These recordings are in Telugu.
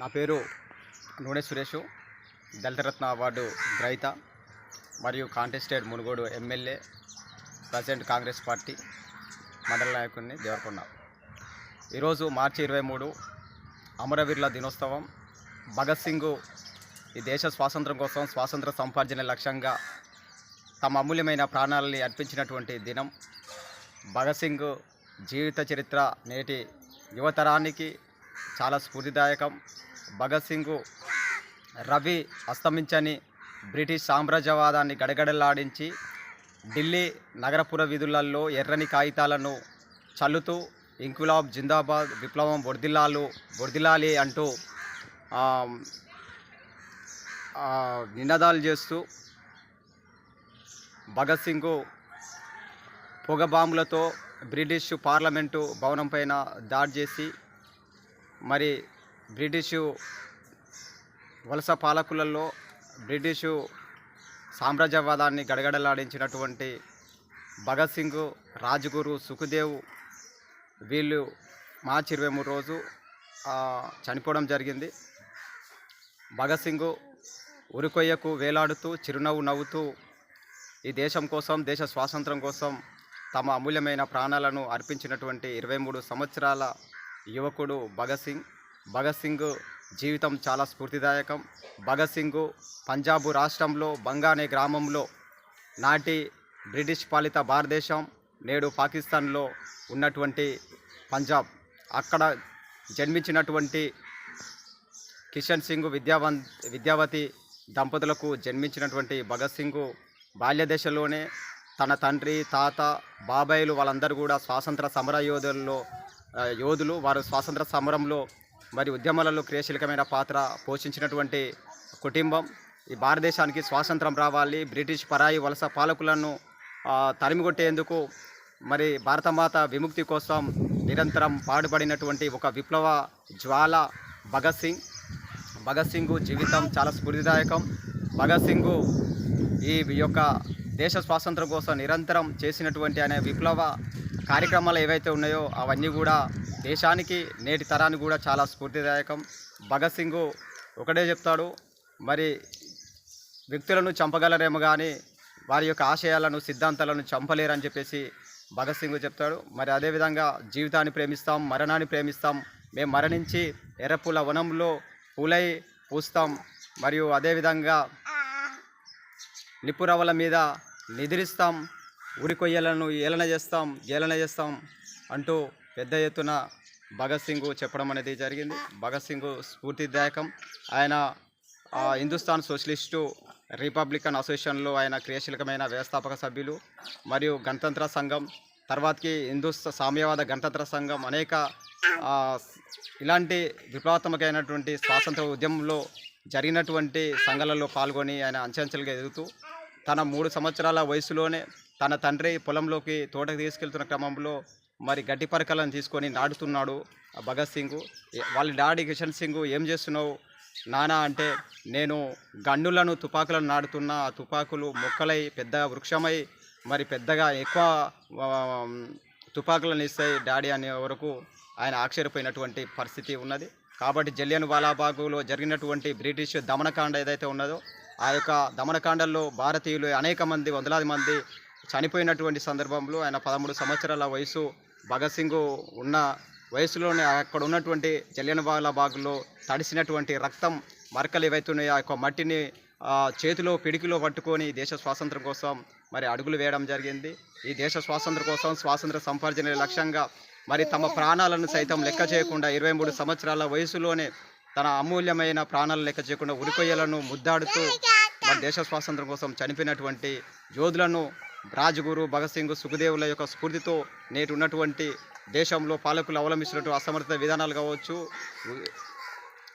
నా పేరు నూనె సురేష్ దళితరత్న అవార్డు గ్రహీత మరియు contested Munugode MLA present Congress party మండల నాయకుడిని దేవరకొండ. ఈరోజు మార్చి ఇరవై మూడు అమరవీరుల దినోత్సవం. భగత్ సింగ్ ఈ దేశ స్వాతంత్రం కోసం స్వాతంత్ర సంపార్జన లక్ష్యంగా తమ అమూల్యమైన ప్రాణాలని అర్పించినటువంటి దినం. భగత్ సింగ్ జీవిత చరిత్ర నేటి యువతరానికి చాలా స్ఫూర్తిదాయకం. భగత్ సింగ్ రవి అస్తమించని బ్రిటిష్ సామ్రాజ్యవాదాన్ని గడగడలాడించి ఢిల్లీ నగరపుర వీధులలో ఎర్రని కాగితాలను చల్లుతూ ఇంకులాబ్ జిందాబాద్ విప్లవం బొడిదిల్లాలు బొడిదిల్లాలి అంటూ నినాదాలు చేస్తూ భగత్ సింగ్ పొగ బాంబులతో బ్రిటిష్ పార్లమెంటు భవనం పైన దాడి చేసి మరి బ్రిటిషు వలస పాలకులలో బ్రిటిషు సామ్రాజ్యవాదాన్ని గడగడలాడించినటువంటి భగత్ సింగ్ రాజ్గురు సుఖదేవ్ వీళ్ళు మార్చి ఇరవై మూడు రోజు చనిపోవడం జరిగింది. భగత్ సింగ్ ఉరికొయ్యకు వేలాడుతూ చిరునవ్వు నవ్వుతూ ఈ దేశం కోసం దేశ స్వాతంత్రం కోసం తమ అమూల్యమైన ప్రాణాలను అర్పించినటువంటి ఇరవై మూడు సంవత్సరాల యువకుడు భగత్ సింగ్. భగత్ సింగ్ జీవితం చాలా స్ఫూర్తిదాయకం. భగత్ సింగ్ పంజాబు రాష్ట్రంలో బంగానే గ్రామంలో నాటి బ్రిటిష్ పాలిత భారతదేశం నేడు పాకిస్తాన్లో ఉన్నటువంటి పంజాబ్. అక్కడ జన్మించినటువంటి కిషన్ సింగ్ విద్యావన్ విద్యావతి దంపతులకు జన్మించినటువంటి భగత్ సింగ్ బాల్యదశలోనే తన తండ్రి తాత బాబాయిలు వాళ్ళందరూ కూడా స్వాతంత్ర సమర యోధుల్లో యోధులు వారు స్వాతంత్ర సమరంలో మరి ఉద్యమాలలో క్రియాశీలకమైన పాత్ర పోషించినటువంటి కుటుంబం. ఈ భారతదేశానికి స్వాతంత్రం రావాలి. బ్రిటిష్ పరాయి వలస పాలకులను తరిమిగొట్టేందుకు మరి మరి భారతమాత విముక్తి కోసం నిరంతరం పాడుపడినటువంటి ఒక విప్లవ జ్వాల భగత్ సింగ్. భగత్ సింగ్ జీవితం చాలా స్ఫూర్తిదాయకం. భగత్ సింగ్ ఈ యొక్క దేశ స్వాతంత్రం కోసం నిరంతరం చేసినటువంటి అనే విప్లవ కార్యక్రమాలు ఏవైతే ఉన్నాయో అవన్నీ కూడా దేశానికి నేటి తరానికి కూడా చాలా స్ఫూర్తిదాయకం. భగత్ సింగ్ ఒకటే చెప్తాడు మరి వ్యక్తులను చంపగలరేమో కానీ వారి యొక్క ఆశయాలను సిద్ధాంతాలను చంపలేరని చెప్పేసి భగత్ సింగ్ చెప్తాడు. మరి అదేవిధంగా జీవితాన్ని ప్రేమిస్తాం మరణాన్ని ప్రేమిస్తాం మేము మరణించి ఎర్రపూల వనంలో పూలై పూస్తాం మరియు అదేవిధంగా నిపురవల మీద నిద్రిస్తాం ఉరి కొయ్యలను ఏలన చేస్తాం ఏలన చేస్తాం అంటూ పెద్ద ఎత్తున భగత్ సింగ్ చెప్పడం అనేది జరిగింది. భగత్ సింగ్ స్ఫూర్తిదాయకం. ఆయన హిందుస్థాన్ సోషలిస్టు రిపబ్లికన్ అసోసియేషన్లో ఆయన క్రియాశీలకమైన వ్యవస్థాపక సభ్యులు మరియు గణతంత్ర సంఘం తర్వాతకి హిందూస్థ సామ్యవాద గణతంత్ర సంఘం అనేక ఇలాంటి విప్లవాత్మకమైనటువంటి స్వాతంత్ర ఉద్యమంలో జరిగినటువంటి సంఘాలలో పాల్గొని ఆయన అంచెంచెలుగా ఎదుగుతూ తన మూడు సంవత్సరాల వయసులోనే తన తండ్రి పొలంలోకి తోటకు తీసుకెళ్తున్న క్రమంలో మరి గడ్డి పరకలను తీసుకొని నాటుతున్నాడు భగత్ సింగ్. వాళ్ళ డాడీ కిషన్ సింగ్ ఏం చేస్తున్నావు? నానా అంటే నేను గన్నులను తుపాకులను నాడుతున్నా ఆ తుపాకులు మొక్కలై పెద్ద వృక్షమై మరి పెద్దగా ఎక్కువ తుపాకులను ఇస్తాయి డాడీ అనే వరకు ఆయన ఆశ్చర్యపోయినటువంటి పరిస్థితి ఉన్నది. కాబట్టి జలియన్ వాలాబాగులో జరిగినటువంటి బ్రిటిష్ దమనకాండ ఏదైతే ఉన్నదో ఆ యొక్క దమనకాండల్లో భారతీయులు అనేక మంది వందలాది మంది చనిపోయినటువంటి సందర్భంలో ఆయన పదమూడు సంవత్సరాల వయసు భగత్ సింగ్ ఉన్న వయసులోనే అక్కడ ఉన్నటువంటి జలియన్ బాగులో తడిసినటువంటి రక్తం మరకలు ఏవైతున్నాయో ఆ యొక్క మట్టిని చేతిలో పిడికిలో పట్టుకొని దేశ స్వాతంత్రం కోసం మరి అడుగులు వేయడం జరిగింది. ఈ దేశ స్వాతంత్రం కోసం స్వాతంత్ర సంపార్జన లక్ష్యంగా మరి తమ ప్రాణాలను సైతం లెక్క చేయకుండా ఇరవై మూడు సంవత్సరాల వయసులోనే తన అమూల్యమైన ప్రాణాలను లెక్క చేయకుండా ఉరికొయ్యలను ముద్దాడుతూ మన దేశ స్వాతంత్రం కోసం చనిపోయినటువంటి యోధులను రాజగురు భగత్ సింగ్ సుఖదేవుల యొక్క స్ఫూర్తితో నేటి ఉన్నటువంటి దేశంలో పాలకులు అవలంబిస్తున్నటువంటి అసమర్థ విధానాలు కావచ్చు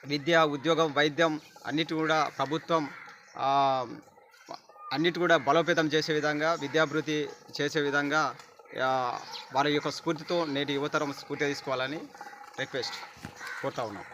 విద్య ఉద్యోగం వైద్యం అన్నిటి కూడా ప్రభుత్వం అన్నిటి కూడా బలోపేతం చేసే విధంగా విద్యాభివృద్ధి చేసే విధంగా వారి యొక్క స్ఫూర్తితో నేటి యువతరం స్ఫూర్తి తీసుకోవాలని రిక్వెస్ట్ కోరుతా ఉన్నాం.